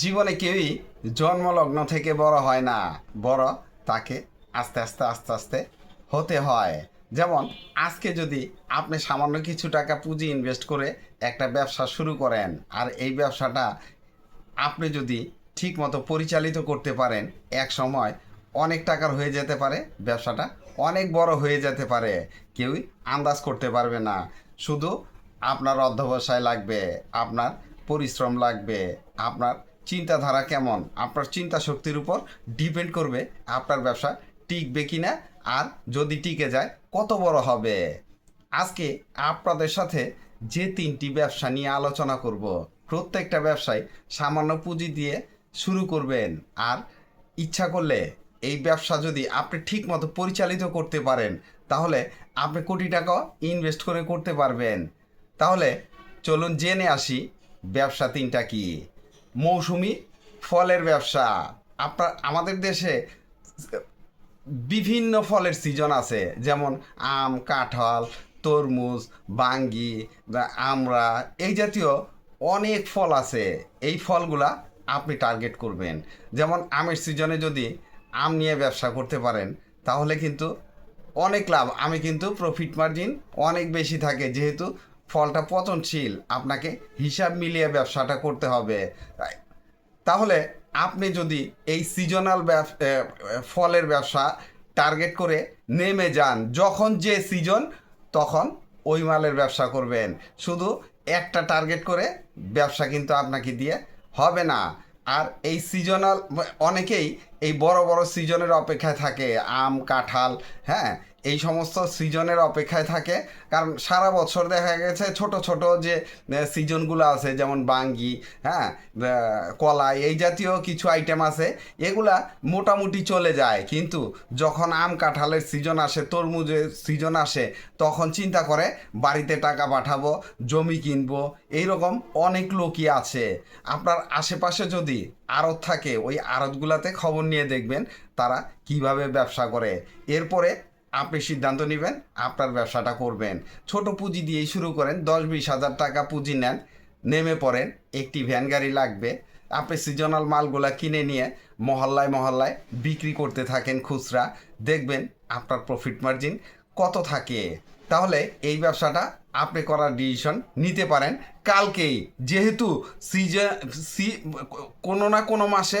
জীবনে কেউই জন্মলগ্ন থেকে বড় হয় না। বড় তাকে আস্তে আস্তে আস্তে আস্তে হতে হয়। যেমন, আজকে যদি আপনি সামান্য কিছু টাকা পুঁজি ইনভেস্ট করে একটা ব্যবসা শুরু করেন, আর এই ব্যবসাটা আপনি যদি ঠিক মতো পরিচালিত করতে পারেন, এক সময় অনেক টাকার হয়ে যেতে পারে, ব্যবসাটা অনেক বড় হয়ে যেতে পারে। কেউই আন্দাজ করতে পারবে না। শুধু আপনার অধ্যবসায় লাগবে, আপনার পরিশ্রম লাগবে, আপনার চিন্তাধারা কেমন? আপনার চিন্তা শক্তির উপর ডিপেন্ড করবে আপনার ব্যবসা টিকবে কিনা আর যদি টিকে যায়, কত বড় হবে? আজকে আপনাদের সাথে যে তিনটি ব্যবসা নিয়ে আলোচনা করব। প্রত্যেকটা ব্যবসায় সামান্য পুঁজি দিয়ে শুরু করবেন, আর ইচ্ছা করলে এই ব্যবসা যদি আপনি ঠিক মতো পরিচালিত করতে পারেন, তাহলে আপনি কোটি টাকা ইনভেস্ট করে করতে পারবেন। তাহলে চলুন জেনে আসি ব্যবসা তিনটা কি। মৌসুমি ফলের ব্যবসা। আপনার, আমাদের দেশে বিভিন্ন ফলের সিজন আছে। যেমন আম, কাঁঠাল, তরমুজ, বাঙ্গি আমরা এই জাতীয় অনেক ফল আছে। এই ফলগুলা আপনি টার্গেট করবেন। যেমন আমের সিজনে যদি আম নিয়ে ব্যবসা করতে পারেন, তাহলে কিন্তু অনেক লাভ। আমি কিন্তু প্রফিট মার্জিন অনেক বেশি থাকে, যেহেতু ফলটা পচনশীল, আপনাকে হিসাব মিলিয়ে ব্যবসাটা করতে হবে তাহলে আপনি যদি এই সিজনাল ফলের ব্যবসা টার্গেট করে নেমে যান, যখন যে সিজন তখন ওই মালের ব্যবসা করবেন। শুধু একটা টার্গেট করে ব্যবসা কিন্তু আপনাকে দিয়ে হবে না। আর এই সিজনাল অনেকেই এই বড় বড় সিজনের অপেক্ষায় থাকে, আম, কাঁঠাল হ্যাঁ এই সমস্ত সিজনের অপেক্ষায় থাকে। কারণ সারা বছর দেখা গেছে ছোট ছোট যে সিজনগুলো আছে, যেমন বাঙ্গি হ্যাঁ কলাই, এই জাতীয় কিছু আইটেম আছে, এগুলা মোটামুটি চলে যায়। কিন্তু যখন আম কাঁঠালের সিজন আসে, তরমুজের সিজন আসে, তখন চিন্তা করে, বাড়িতে টাকা পাঠাবো, জমি কিনবো, এইরকম অনেক লোকই আছে। আপনার আশেপাশে যদি আড়ত থাকে, ওই আড়তগুলাতে খবর নিয়ে দেখবেন তারা কীভাবে ব্যবসা করে। এরপরে আপনি সিদ্ধান্ত নেবেন, আপনার ব্যবসাটা করবেন। ছোট পুঁজি দিয়েই শুরু করেন, দশ বিশ হাজার টাকা পুঁজি নেন, নেমে পড়েন, একটি ভ্যান গাড়ি লাগবে, আপনি সিজনাল মালগুলা কিনে নিয়ে মহল্লায় মহল্লায় বিক্রি করতে থাকেন খুচরা, দেখবেন আপনার প্রফিট মার্জিন কত থাকে। তাহলে এই ব্যবসাটা আপনি করার ডিসিশন নিতে পারেন। কালকেই যেহেতু সিজন সি কোনো না কোনো মাসে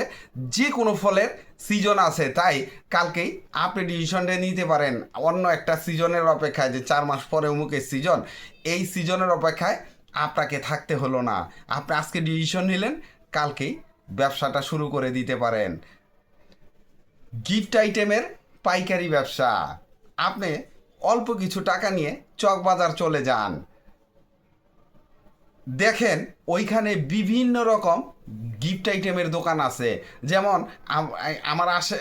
যে কোনো ফলের সিজন আছে, তাই কালকেই আপনি ডিসিশনটা নিতে পারেন। অন্য একটা সিজনের অপেক্ষায় যে চার মাস পরে অমুকের সিজন এই সিজনের অপেক্ষায় আপনাকে থাকতে হলো না। আপনি আজকে ডিসিশন নিলেন, কালকেই ব্যবসাটা শুরু করে দিতে পারেন। গিফট আইটেমের পাইকারি ব্যবসা। আপনি অল্প কিছু টাকা নিয়ে চকবাজার চলে যান। দেখেন, ওইখানে বিভিন্ন রকম গিফট আইটেমের দোকান আছে। যেমন আমার আশে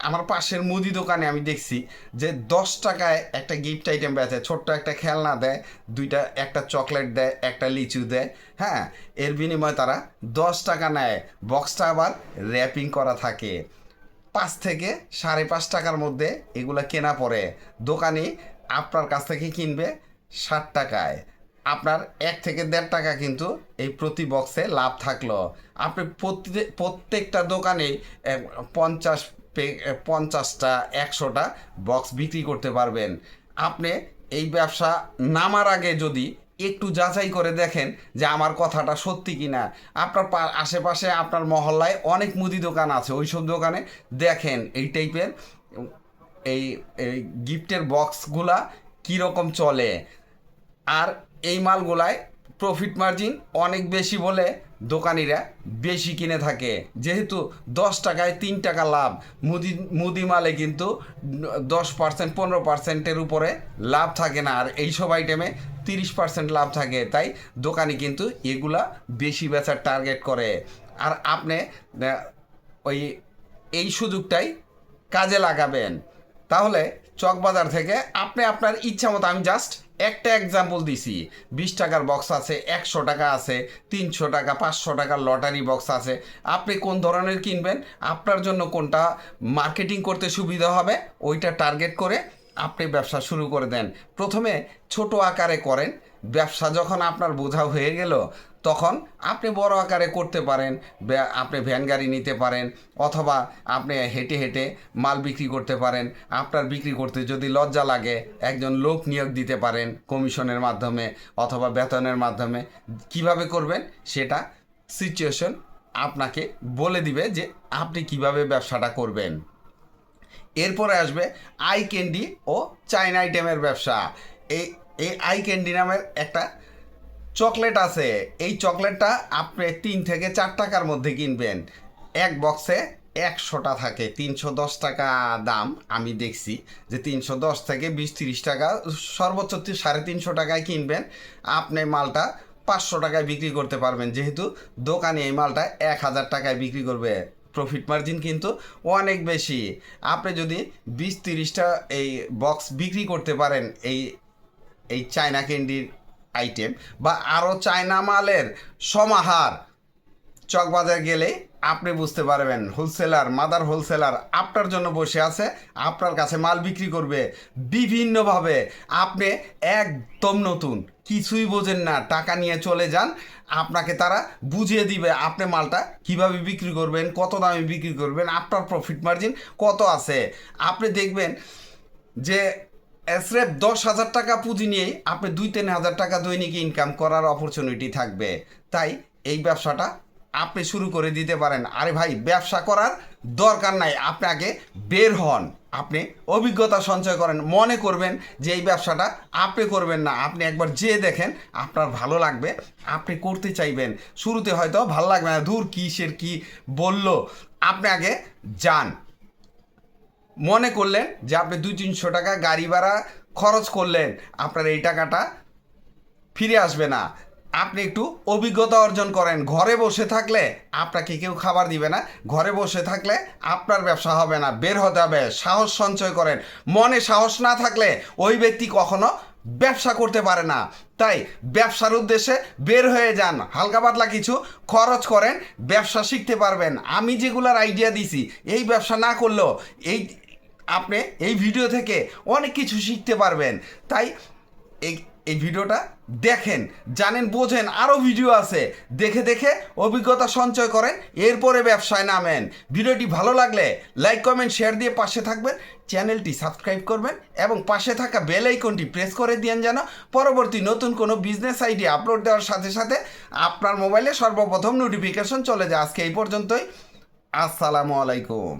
আমার পাশের মুদি দোকানে আমি দেখছি যে দশ টাকায় একটা গিফট আইটেম বেচে, ছোট্ট একটা খেলনা দেয়, দুইটা, একটা চকলেট দেয়, একটা লিচু দেয় হ্যাঁ? এর বিনিময়ে তারা দশ টাকা নেয়। বক্সটা আবার র্যাপিং করা থাকে। পাঁচ থেকে সাড়ে পাঁচ টাকার মধ্যে এগুলো কেনা পড়ে। দোকানি আপনার কাছ থেকে কিনবে ষাট টাকায়। আপনার এক থেকে দেড় টাকা কিন্তু এই প্রতি বক্সে লাভ থাকল। আপনি প্রত্যে- প্রত্যেকটা দোকানে পঞ্চাশ পঞ্চাশটা, একশোটা বক্স বিক্রি করতে পারবেন। আপনি এই ব্যবসা নামার আগে যদি একটু যাচাই করে দেখেন যে আমার কথাটা সত্যি কি না আপনার আশেপাশে আপনার মহল্লায় অনেক মুদি দোকান আছে ওই সব দোকানে দেখেন এই টাইপের এই এই গিফটের বক্সগুলা কীরকম চলে। আর এই মালগুলায় প্রফিট মার্জিন অনেক বেশি বলে দোকানিরা বেশি কিনে থাকে। যেহেতু দশ টাকায় তিন টাকা লাভ, মুদি মুদি মালে কিন্তু দশ পার্সেন্ট, পনেরো পার্সেন্টের উপরে লাভ থাকে না। আর এইসব আইটেমে তিরিশ পার্সেন্ট লাভ থাকে। তাই দোকানি কিন্তু এগুলা বেশি বেচার টার্গেট করে। আর আপনি ওই, এই সুযোগটাই কাজে লাগাবেন। তাহলে চকবাজার থেকে আপনি আপনার ইচ্ছা মতো আমি জাস্ট একটা এক্সাম্পল দিছি। বিশ টাকার বক্স আছে, একশো টাকা আছে, তিনশো টাকা, পাঁচশো টাকার লটারি বক্স আছে। আপনি কোন ধরনের কিনবেন? আপনার জন্য কোনটা মার্কেটিং করতে সুবিধা হবে, ওইটা টার্গেট করে আপনি ব্যবসা শুরু করে দেন। প্রথমে ছোট আকারে করেন। ব্যবসা যখন আপনার বোঝা হয়ে গেল, তখন আপনি বড় আকারে করতে পারেন। আপনি ভ্যান গাড়ি নিতে পারেন অথবা আপনি হেঁটে হেঁটে মাল বিক্রি করতে পারেন। আপনার বিক্রি করতে যদি লজ্জা লাগে, একজন লোক নিয়োগ দিতে পারেন কমিশনের মাধ্যমে অথবা বেতনের মাধ্যমে। কীভাবে করবেন? সেটা সিচুয়েশন আপনাকে বলে দিবে যে আপনি কীভাবে ব্যবসাটা করবেন। এরপরে আসবে আই ক্যান্ডি ও চাইনা আইটেমের ব্যবসা। এই এই আই ক্যান্ডি নামের একটা চকলেট আছে। এই চকলেটটা আপনি তিন থেকে চার টাকার মধ্যে কিনবেন। এক বক্সে একশোটা থাকে, তিনশো দশ টাকা দাম। আমি দেখছি যে তিনশো দশ থেকে বিশ, তিরিশ টাকা, সর্বোচ্চ সাড়ে তিনশো টাকায় কিনবেন। আপনি মালটা পাঁচশো টাকায় বিক্রি করতে পারবেন। যেহেতু দোকানে এই মালটা এক হাজার টাকায় বিক্রি করবে। প্রফিট মার্জিন কিন্তু অনেক বেশি। আপনি যদি বিশ তিরিশটা এই বক্স বিক্রি করতে পারেন এই এই চায়না ক্যান্ডির আইটেম বা আরও চায়না মালের সমাহার চকবাজার গেলে আপনি বুঝতে পারবেন হোলসেলার মাদার হোলসেলার আপনার জন্য বসে আছে, আপনার কাছে মাল বিক্রি করবে। বিভিন্নভাবে আপনি একদম নতুন। কিছুই বোঝেন না, টাকা নিয়ে চলে যান, আপনাকে তারা বুঝিয়ে দিবে আপনি মালটা কীভাবে বিক্রি করবেন, কত দামে বিক্রি করবেন, আপনার প্রফিট মার্জিন কত আছে। আপনি দেখবেন যে স্রেফ দশ হাজার টাকা পুঁজি নিয়েই আপনি দুই তিন হাজার টাকা দৈনিক ইনকাম করার অপরচুনিটি থাকবে। তাই এই ব্যবসাটা আপনি শুরু করে দিতে পারেন। আরে ভাই, ব্যবসা করার দরকার নাই, আপনি আগে বের হন। আপনি অভিজ্ঞতা সঞ্চয় করেন, মনে করবেন যে এই ব্যবসাটা আপনি করবেন না। আপনি একবার যেয়ে দেখেন, আপনার ভালো লাগবে, আপনি করতে চাইবেন। শুরুতে হয়তো ভালো লাগবে না, দূর কিসের কি বলল। আপনি আগে যান। মনে করলেন যে আপনি দুই তিনশো টাকা গাড়ি ভাড়া খরচ করলেন, আপনার এই টাকাটা ফিরে আসবে না। আপনি একটু অভিজ্ঞতা অর্জন করেন। ঘরে বসে থাকলে আপনাকে কেউ খাবার দিবে না। ঘরে বসে থাকলে আপনার ব্যবসা হবে না। বের হতে হবে। সাহস সঞ্চয় করেন। মনে সাহস না থাকলে ওই ব্যক্তি কখনো ব্যবসা করতে পারে না। তাই ব্যবসার উদ্দেশ্যে বের হয়ে যান। হালকা পাতলা কিছু খরচ করেন। ব্যবসা শিখতে পারবেন। আমি যেগুলার আইডিয়া দিছি, এই ব্যবসা না করলেও এই আপনি এই ভিডিও থেকে অনেক কিছু শিখতে পারবেন। তাই এই এই ভিডিওটা দেখেন, জানেন, বোঝেন আরও ভিডিও আছে। দেখে দেখে অভিজ্ঞতা সঞ্চয় করেন, এরপরে ব্যবসায় নামেন। ভিডিওটি ভালো লাগলে লাইক, কমেন্ট, শেয়ার দিয়ে পাশে থাকবেন, চ্যানেলটি সাবস্ক্রাইব করবেন এবং পাশে থাকা বেল আইকনটি প্রেস করে দিয়েন যেন পরবর্তী নতুন কোনো বিজনেস আইডি আপলোড দেওয়ার সাথে সাথে আপনার মোবাইলে সর্বপ্রথম নোটিফিকেশন চলে যায়। আজকে এই পর্যন্তই। আসসালামু আলাইকুম।